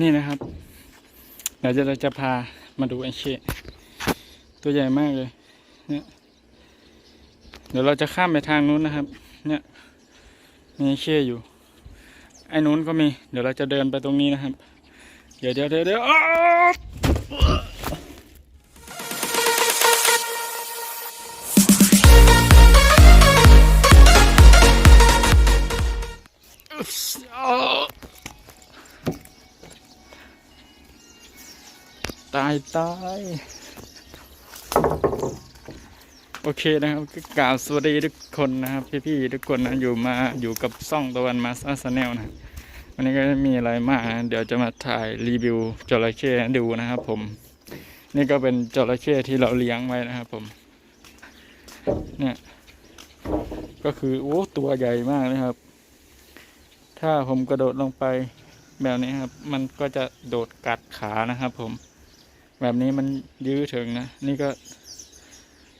นี่นะครับ เดี๋ยวเราจะพามาดูไอเชะตัวใหญ่มากเลย เนี่ย เดี๋ยวเราจะข้ามไปทางนู้นนะครับ เนี่ย มีเชะอยู่ ไอ้นู้นก็มี เดี๋ยวเราจะเดินไปตรงนี้นะครับ เดี๋ยวเดี๋ยวเดี๋ยว ตายตายโอเคนะครับก็กล่าวสวัสดีทุกคนนะครับ พี่ๆทุกคนนะอยู่มาอยู่กับซ่องตะวันมาซ่าแนลนะวันนี้ก็ไม่มีอะไรมากนะเดี๋ยวจะมาถ่ายรีวิวจระเข้ดูนะครับ ผม นี่ก็เป็นจระเข้ที่เราเลี้ยงไว้นะครับ ผม เนี่ยก็คือโอ้ตัวใหญ่มากนะครับ ถ้าผมกระโดดลงไปแบบนี้ครับ มันก็จะโดดกัดขานะครับ ผม แบบนี้มันยื้อถึงนะ นี่ก็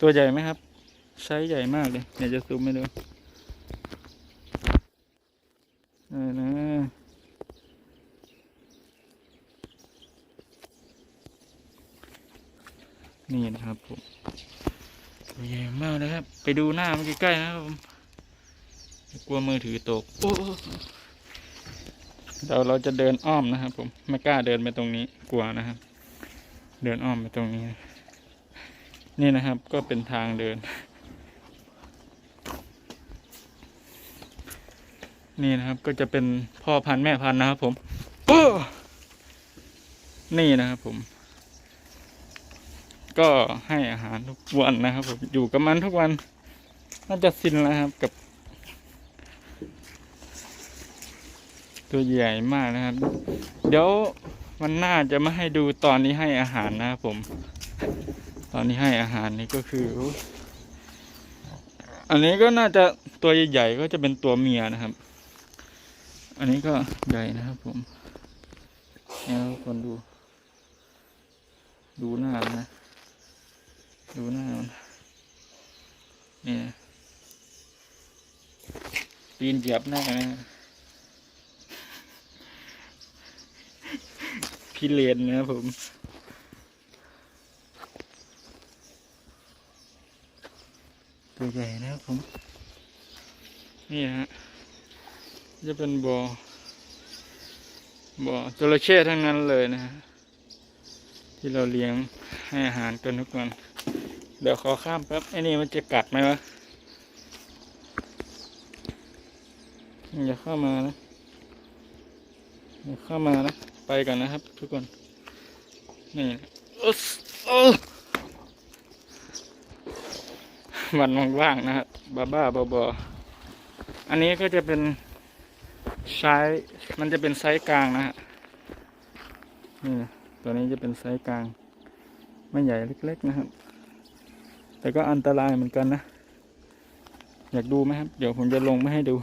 ตัวใหญ่ไหมครับ ไซส์ใหญ่มากเลยเดี๋ยวจะซูมให้ดูเออนะนี่นะครับผมตัวใหญ่มากนะครับ ไปดูหน้ามันใกล้ๆนะครับผมกลัวมือถือตกโอ้เดี๋ยวเราจะเดินอ้อมนะครับผม ไม่กล้าเดินไปตรงนี้กลัวนะครับ เดินอ้อมไปตรงนี้ นี่นะครับก็เป็นทางเดิน นี่นะครับก็จะเป็นพ่อพันธุ์แม่พันธุ์นะครับผมนี่นะครับผม ก็ให้อาหารทุกวันนะครับผมอยู่กับมันทุกวัน น่าจะสิ้นแล้วครับกับ ตัวใหญ่มากนะครับ เดี๋ยว มันน่าจะไมาให้ดูตอนนี้ให้อาหารนะครับผม ตอนนี้ให้อาหารนี่ก็คือ อันนี้ก็น่าจะตัวใหญ่ๆก็จะเป็นตัวเมียนะครับ อันนี้ก็ใหญ่นะครับผมเนี่ยคนดู ดูหน้ามันนะ ดูหน้ามันเนี่ยตีนเหยียบหน้านะ พี่เลนนะครับผมตัวใหญ่นะครับผม นี่ฮะ จะเป็นบอ่อ บ่อจระเข้ทั้งนั้นเลยนะฮะ ที่เราเลี้ยงให้อาหารกันทุกวัน เดี๋ยวขอข้ามแป๊บ ไอ้นี่มันจะกัดไหมวะอย่าเข้ามานะอย่าเข้ามานะ ไปกันนะครับ ทุกคน นี่อึ๊สโอ้วันว่างๆนะครับบ้าบ้าๆบอๆอันนี้ก็จะเป็นไซส์มันจะเป็นไซส์กลางนะฮะนี่นะตัวนี้จะเป็นไซส์กลาง ไม่ใหญ่เล็ก ๆนะครับ แต่ก็อันตรายเหมือนกันนะ อยากดูไหมครับ เดี๋ยวผมจะลงไม่ให้ดู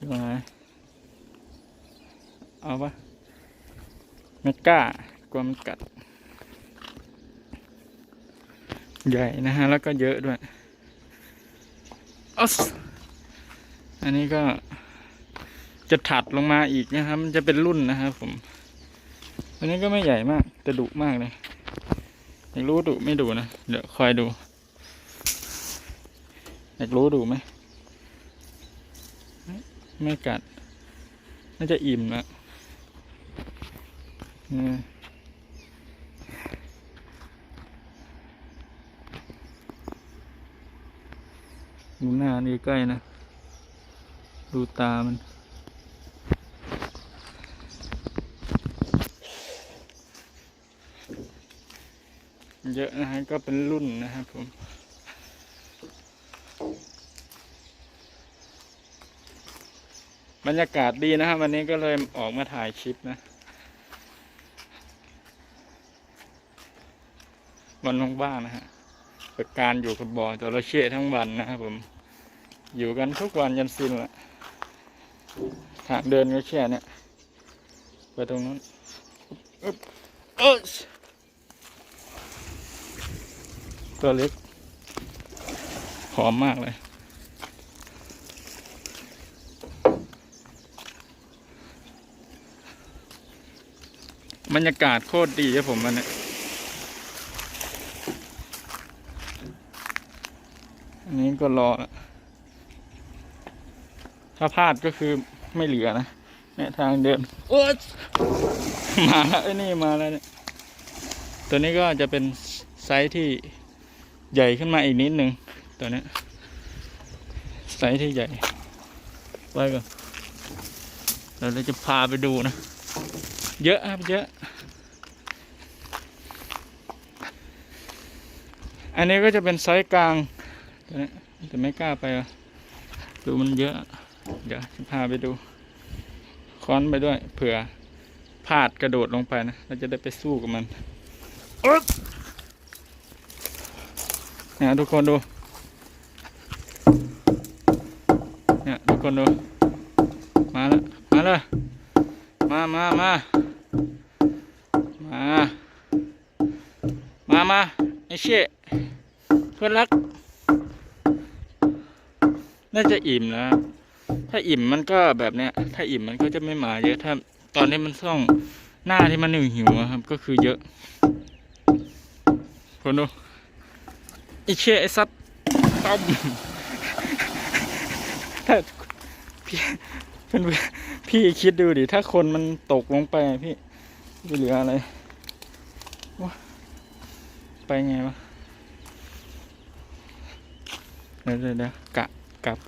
ยังไง เอาปะไม่กล้ากลัวมันกัด ใหญ่นะฮะ แล้วก็เยอะด้วยออสอันนี้ก็จะถัดลงมาอีกนะครับ มันจะเป็นรุ่นนะครับผม อันนี้ก็ไม่ใหญ่มาก แต่ดุมากเลยอยากรู้ดุไม่ดุนะ เดี๋ยวคอยดู อยากรู้ดุไหม ไม่กัด น่าจะอิ่มแล้วนี่ ดูหน้านี่ใกล้นะ ดูตามัน เยอะนะฮะ ก็เป็นรุ่นนะครับผมบรรยากาศดีนะครับวันนี้ก็เลยออกมาถ่ายคลิปนะ วันว่างๆนะฮะปิดการอยู่กับบ่อจระเข้ทั้งวันนะครับผม อยู่กันทุกวันยันสิ้นละทางเดินก็แค่เนี้ยไปตรงนู้นเอ้ยตัวเล็กหอมมากเลย บรรยากาศโคตรดีครับผมวันนี้ อันนี้ก็รอละถ้าพลาดก็คือไม่เหลือนะเนี่ยทางเดินโอ๊ยมาแล้วไอ้นี่มาแล้วเนี่ยตัวนี้ก็จะเป็นไซส์ที่ใหญ่ขึ้นมาอีกนิดนึงตัวเนี้ยไซส์ที่ใหญ่ไว้ก่อนเดี๋ยวเราจะพาไปดูนะ เยอะครับเยอะ อันนี้ก็จะเป็นไซส์กลาง ตัวนี้แต่ไม่กล้าไปอะดูมันเยอะ เดี๋ยวจะพาไปดู ค้อนไปด้วย เผื่อพลาดกระโดดลงไปนะ เราจะได้ไปสู้กับมันอึ๊บเนี่ยทุกคนดู เนี่ยทุกคนดู มาแล้ว มาเลย มามามามา มามาไอเชี่ยเพื่อนรัก น่าจะอิ่มนะ ถ้าอิ่มมันก็แบบเนี้ย ถ้าอิ่มมันก็จะไม่มาเยอะ ถ้าตอนนี้มันส่องหน้าที่มันหนึ่งหิวครับ ก็คือเยอะ คนดูไอเชไอซัดต้มถ้าพี่เพื่อนพี่คิดดูดิ ถ้าคนมันตกลงไปพี่จะเหลืออะไรวะไปไงวะ เดี๋ยวเดี๋ยวกะ กลับ